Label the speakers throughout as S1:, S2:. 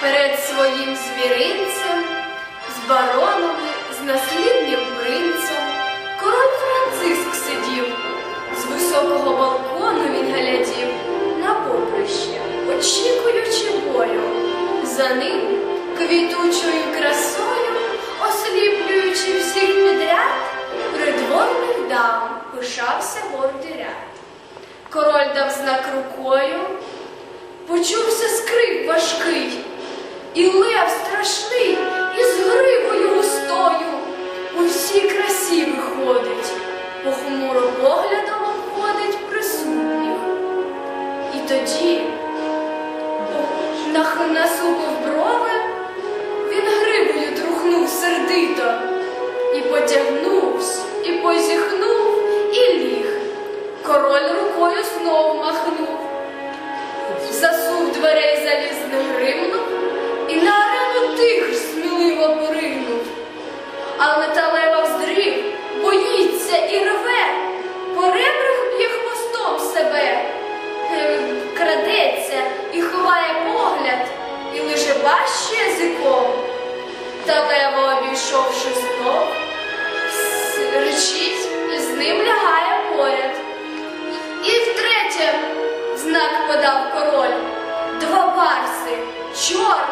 S1: перед своїм звіринцем, з баронами, з наслідним принцем, король Франциск сидів, з високого балкону він глядів на поприще, очікуючи бою. За ним квітучою красою, осліплюючи всіх підряд, придворних дам пишався гордий ряд. Король дав знак рукою, почувся скрип важкий, і лев страшний із гривою густою у всій красі виходить, похмуро поглядом обходить присутніх. І тоді насупив брови, він гривою трухнув сердито, і потягнувся, і позіхнув, і ліг. Король рукою знов махнув, А металева вздрів, боїться і рве, по ребрах б'є хвостом себе, Е, крадеться і ховає погляд, і лише бащ язиком. Та лево обійшовши знов, речить і з ним лягає поряд. І втретє знак подав король. Два барси, чорні,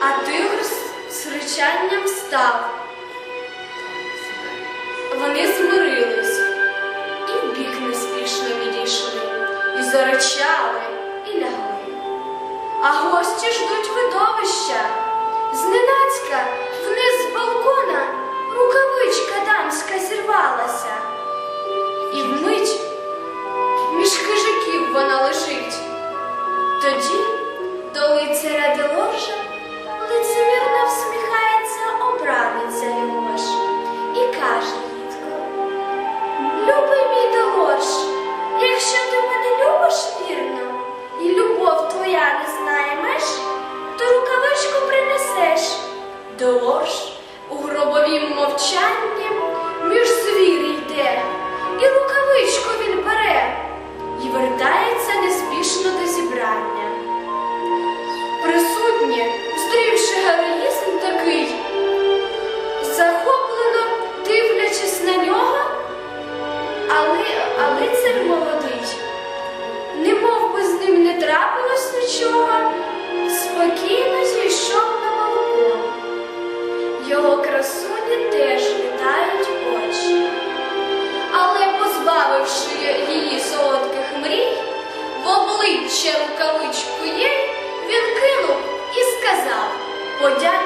S1: а тигр з- ричанням став. Вони змирились і в бік неспішно відійшли, і заричали, і лягли. А гості ждуть видовища. Зненацька вниз з балкона рукавичка shine позбавивши її солодких мрій, в обличчя рукавичку їй він кинув і сказав подя.